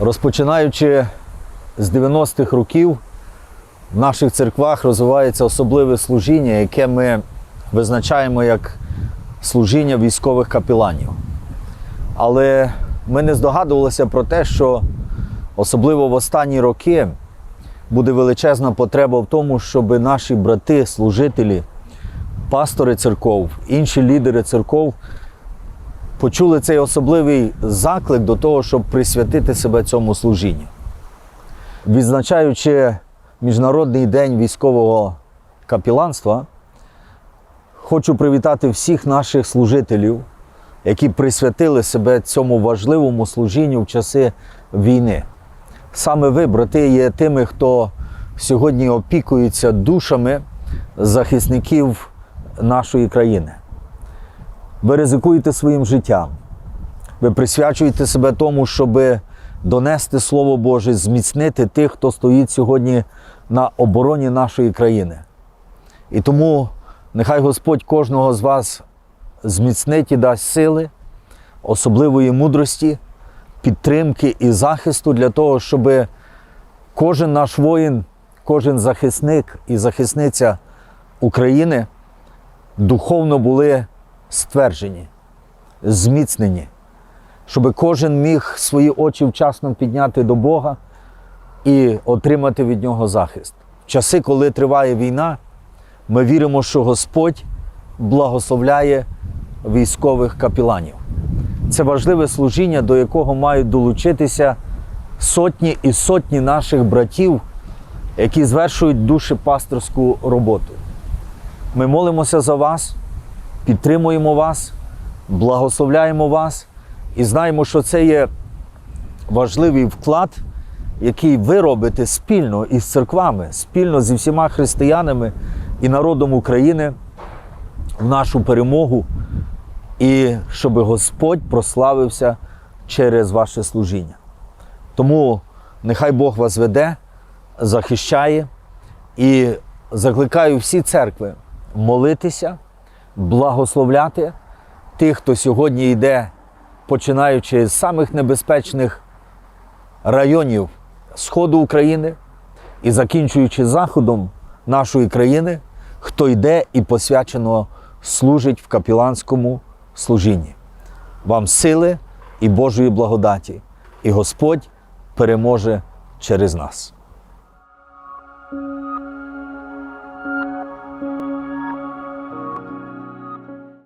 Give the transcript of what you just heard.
Розпочинаючи з 90-х років, в наших церквах розвивається особливе служіння, яке ми визначаємо як служіння військових капеланів. Але ми не здогадувалися про те, що особливо в останні роки буде величезна потреба в тому, щоб наші брати, служителі, пастори церков, інші лідери церков почули цей особливий заклик до того, щоб присвятити себе цьому служінню. Відзначаючи Міжнародний день військового капіланства, хочу привітати всіх наших служителів, які присвятили себе цьому важливому служінню в часи війни. Саме ви, брати, є тими, хто сьогодні опікується душами захисників нашої країни. Ви ризикуєте своїм життям. Ви присвячуєте себе тому, щоб донести Слово Боже, зміцнити тих, хто стоїть сьогодні на обороні нашої країни. І тому нехай Господь кожного з вас зміцнить і дасть сили, особливої мудрості, підтримки і захисту для того, щоб кожен наш воїн, кожен захисник і захисниця України духовно були стверджені, зміцнені, щоб кожен міг свої очі вчасно підняти до Бога і отримати від нього захист. В часи, коли триває війна, ми віримо, що Господь благословляє військових капіланів. Це важливе служіння, до якого мають долучитися сотні і сотні наших братів, які звершують душепасторську роботу. Ми молимося за вас, підтримуємо вас, благословляємо вас і знаємо, що це є важливий вклад, який ви робите спільно із церквами, спільно зі всіма християнами і народом України в нашу перемогу, і щоб Господь прославився через ваше служіння. Тому нехай Бог вас веде, захищає і закликаю всі церкви молитися, благословляти тих, хто сьогодні йде, починаючи з самих небезпечних районів Сходу України і закінчуючи заходом нашої країни, хто йде і посвячено служить в капіланському служінні. Вам сили і Божої благодаті, і Господь переможе через нас.